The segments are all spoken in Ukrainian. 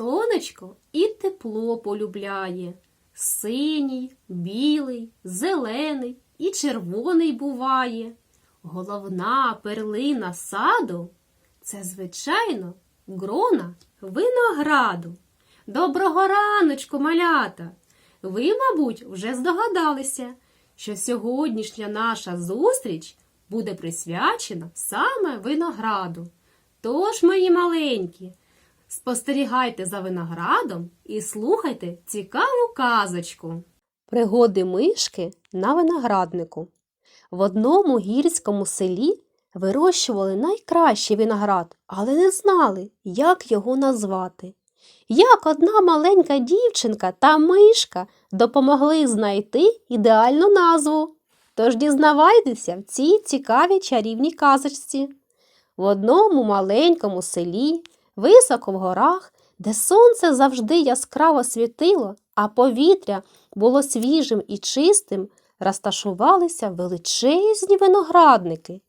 сонечко і тепло полюбляє. Синій, білий, зелений і червоний буває. Головна перлина саду це, звичайно, грона винограду. Доброго раночку, малята! Ви, мабуть, вже здогадалися, що сьогоднішня наша зустріч буде присвячена саме винограду. Тож, мої маленькі, спостерігайте за виноградом і слухайте цікаву казочку. Пригоди мишки на винограднику. В одному гірському селі вирощували найкращий виноград, але не знали, як його назвати. Як одна маленька дівчинка та мишка допомогли знайти ідеальну назву. Тож дізнавайтеся в цій цікавій чарівній казочці. В одному маленькому селі, високо в горах, де сонце завжди яскраво світило, а повітря було свіжим і чистим, розташувалися величезні виноградники.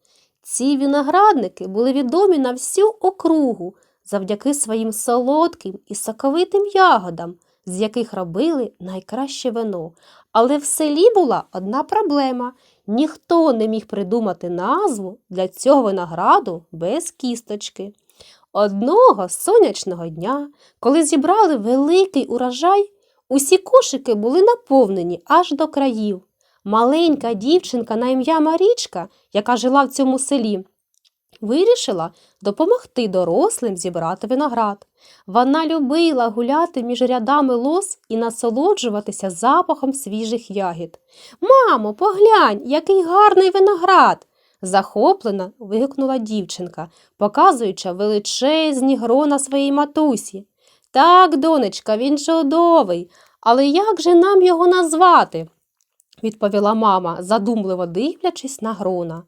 Ці виноградники були відомі на всю округу завдяки своїм солодким і соковитим ягодам, з яких робили найкраще вино. Але в селі була одна проблема ніхто не міг придумати назву для цього винограду без кісточки. Одного сонячного дня, коли зібрали великий урожай, усі кошики були наповнені аж до країв. Маленька дівчинка на ім'я Марічка, яка жила в цьому селі, вирішила допомогти дорослим зібрати виноград. Вона любила гуляти між рядами лоз і насолоджуватися запахом свіжих ягід. Мамо, поглянь, який гарний виноград. Захоплено вигукнула дівчинка, показуючи величезні грона своїй матусі. Так, донечка, він чудовий, але як же нам його назвати? відповіла мама, задумливо дивлячись на грона.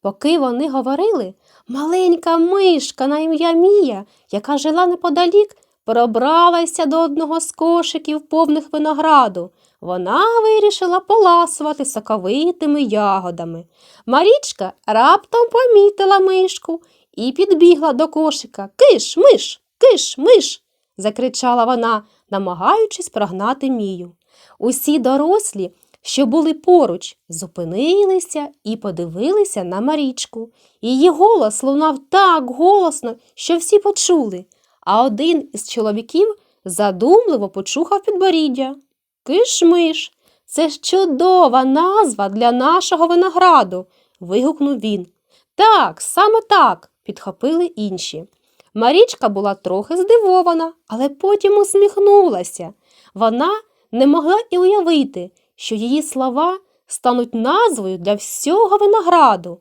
Поки вони говорили, маленька мишка на ім'я Мія, яка жила неподалік, пробралася до одного з кошиків повних винограду. Вона вирішила поласувати соковитими ягодами. Марічка раптом помітила мишку і підбігла до кошика. Киш, миш, киш, миш. закричала вона, намагаючись прогнати Мію. Усі дорослі що були поруч, зупинилися і подивилися на Марічку. Її голос лунав так голосно, що всі почули, а один із чоловіків задумливо почухав підборіддя. Киш-миш, це ж чудова назва для нашого винограду. вигукнув він. Так, саме так, підхопили інші. Марічка була трохи здивована, але потім усміхнулася. Вона не могла і уявити, що її слова стануть назвою для всього винограду.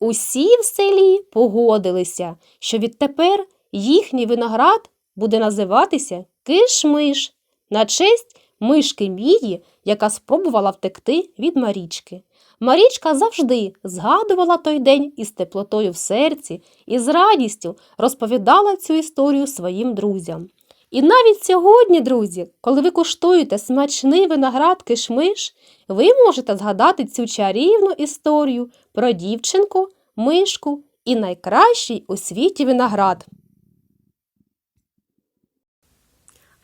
Усі в селі погодилися, що відтепер їхній виноград буде називатися Киш-миш на честь мишки Мії, яка спробувала втекти від Марічки. Марічка завжди згадувала той день із теплотою в серці і з радістю розповідала цю історію своїм друзям. І навіть сьогодні, друзі, коли ви куштуєте смачний виноград кишмиш, ви можете згадати цю чарівну історію про дівчинку, мишку і найкращий у світі виноград.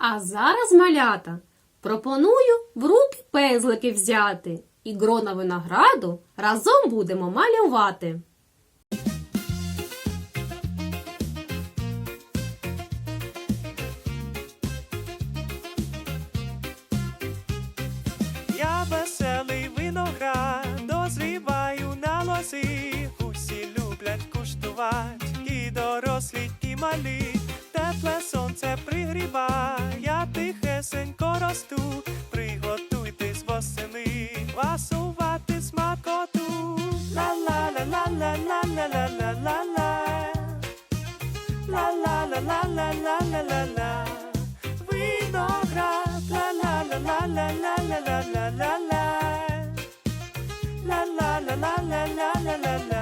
А зараз, малята, пропоную в руки пезлики взяти і грона винограду разом будемо малювати. Я веселий виноград, дозріваю на лозі. Усі люблять куштувати, і дорослі, і малі. Тепле сонце пригріва, швидесенько росту, приготуйтесь восени, ласувати смакоту. ла ла ла ла ла ла ла ла ла ла ла ла ла ла ла ла ла ла ла Виноград, ла ла ла ла ла ла ла ла ла ла ла ла ла ла ла ла ла ла ла